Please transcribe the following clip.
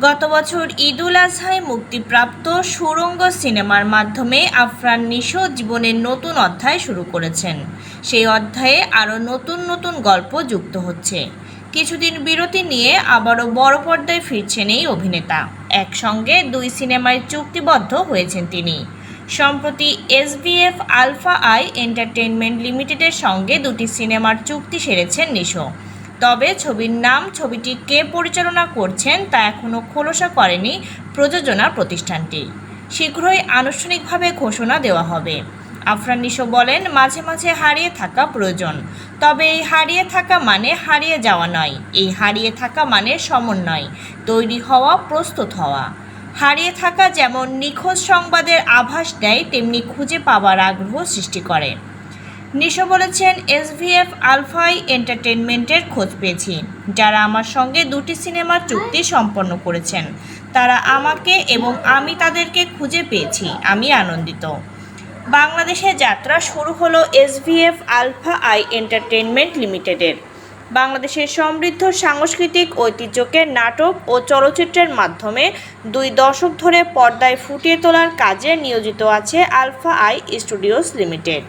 গত বছর ঈদুল আজহায় মুক্তিপ্রাপ্ত সুরঙ্গ সিনেমার মাধ্যমে আফরান নিশো জীবনের নতুন অধ্যায় শুরু করেছেন। সেই অধ্যায়ে আরও নতুন নতুন গল্প যুক্ত হচ্ছে। কিছুদিন বিরতি নিয়ে আবারও বড় পর্দায় ফিরছেন এই অভিনেতা। একসঙ্গে দুই সিনেমায় চুক্তিবদ্ধ হয়েছেন তিনি। সম্প্রতি এসবিএফ আলফা আই এন্টারটেইনমেন্ট লিমিটেডের সঙ্গে দুটি সিনেমার চুক্তি সেরেছেন নিশো। তবে ছবির নাম, ছবিটি কে পরিচালনা করছেন তা এখনও খোলসা করেনি প্রযোজনা প্রতিষ্ঠানটি। শীঘ্রই আনুষ্ঠানিকভাবে ঘোষণা দেওয়া হবে। আফরান নিশো বলেন, মাঝে মাঝে হারিয়ে থাকা প্রয়োজন। তবে এই হারিয়ে থাকা মানে হারিয়ে যাওয়া নয়, এই হারিয়ে থাকা মানে সমন্বয়, তৈরি হওয়া, প্রস্তুত হওয়া। হারিয়ে থাকা যেমন নিখোঁজ সংবাদের আভাস দেয়, তেমনি খুঁজে পাওয়ার আগ্রহ সৃষ্টি করে। নিশো বলেছেন, এসভিএফ আলফাই এন্টারটেনমেন্টের খোঁজ পেয়েছি। যারা আমার সঙ্গে দুটি সিনেমার চুক্তি সম্পন্ন করেছেন, তারা আমাকে এবং আমি তাদেরকে খুঁজে পেয়েছি। আমি আনন্দিত। বাংলাদেশে যাত্রা শুরু হলো এসভিএফ আলফা আই এন্টারটেনমেন্ট লিমিটেডের। বাংলাদেশের সমৃদ্ধ সাংস্কৃতিক ঐতিহ্যকে নাটক ও চলচ্চিত্রের মাধ্যমে দুই দশক ধরে পর্দায় ফুটিয়ে তোলার কাজে নিয়োজিত আছে আলফা আই স্টুডিওস লিমিটেড।